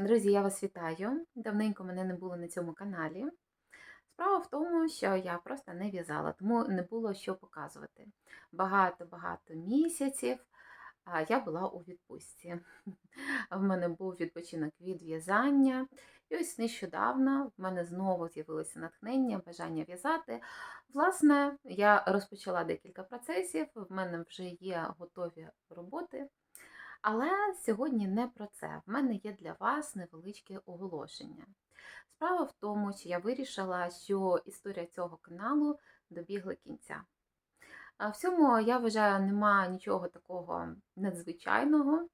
Друзі, я вас вітаю. Давненько мене не було на цьому каналі. Справа в тому, що я просто не в'язала, тому не було що показувати. Багато-багато місяців я була у відпустці. В мене був відпочинок від в'язання. І ось нещодавно в мене знову з'явилося натхнення, бажання в'язати. Власне, я розпочала декілька процесів, в мене вже є готові. Але сьогодні не про це. В мене є для вас невеличке оголошення. Справа в тому, що я вирішила, що історія цього каналу добігла кінця. В цьому я вважаю, нема нічого такого надзвичайного.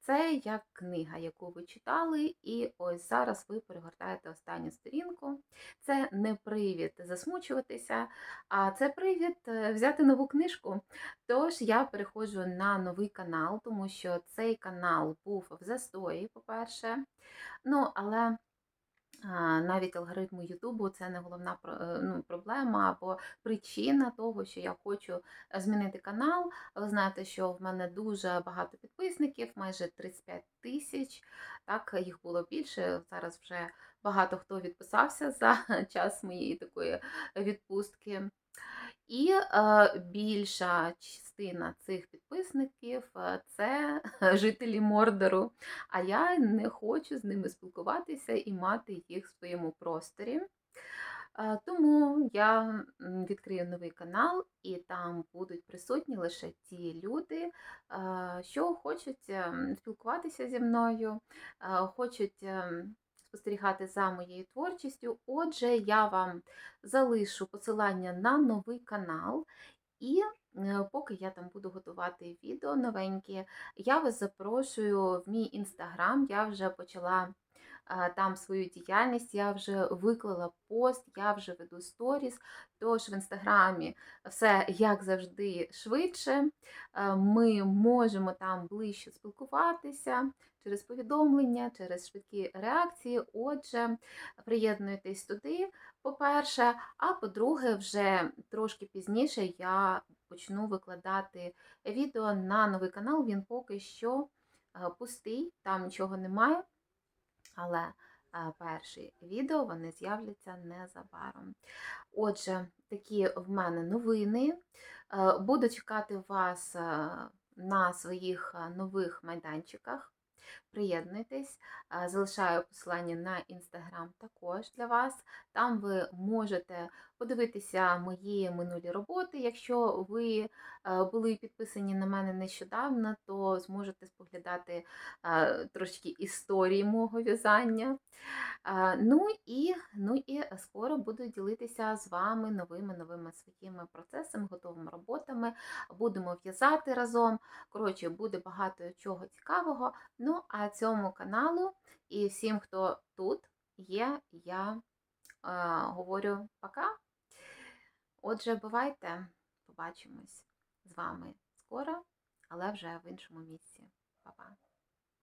Це як книга, яку ви читали, і ось зараз ви перегортаєте останню сторінку. Це не привід засмучуватися, а це привід е, взяти нову книжку. Тож я переходжу на новий канал, тому що цей канал був в застої, по-перше. Ну, але Навіть алгоритму Ютубу це не головна е, ну, проблема або причина того, що я хочу е, змінити канал. Ви знаєте, що в мене дуже багато підписників, майже 35 тисяч. Так, їх було більше. Зараз вже багато хто відписався за час моєї такої відпустки. І е, більша частина цих підписників е, це жителі Мордору. А я не хочу з ними спілкуватися і мати їх в своєму просторі. Е, Тому я відкрию новий канал, і там будуть присутні лише ті люди, що хочуть ем, спілкуватися зі мною, хочуть ем, спостерігати за моєю творчістю. Отже, я вам залишу посилання на новий канал. І е, поки я там буду готувати відео новенькі, я вас запрошую в мій інстаграм. Я вже почала там свою діяльність, я вже виклала пост, я вже веду сторіс. Тож в інстаграмі все як завжди швидше. Е, Ми можемо там ближче спілкуватися через повідомлення, через швидкі реакції. Отже, приєднуйтесь туди по-перше, а по-друге, вже трошки пізніше я почну викладати відео на новий канал. Він поки що е, пустий, там нічого немає. Але е, перші відео вони з'являться незабаром. Отже, такі в мене новини. Е, Буду чекати вас е, на своїх нових майданчиках. Приєднуйтесь, залишаю посилання на інстаграм також для вас. Там ви можете подивитися мої минулі роботи. Якщо ви е, були підписані на мене нещодавно, то зможете споглядати е, трошки історії мого в'язання. Ну і, ну і скоро буду ділитися з вами новими новими своїми процесами, готовими роботами. Будемо в'язати разом. Коротше, буде багато чого цікавого. Ну, а цьому каналу і всім, хто тут є, я е, говорю пока. Отже, бувайте, побачимось з вами скоро, але вже в іншому місці. Па-па.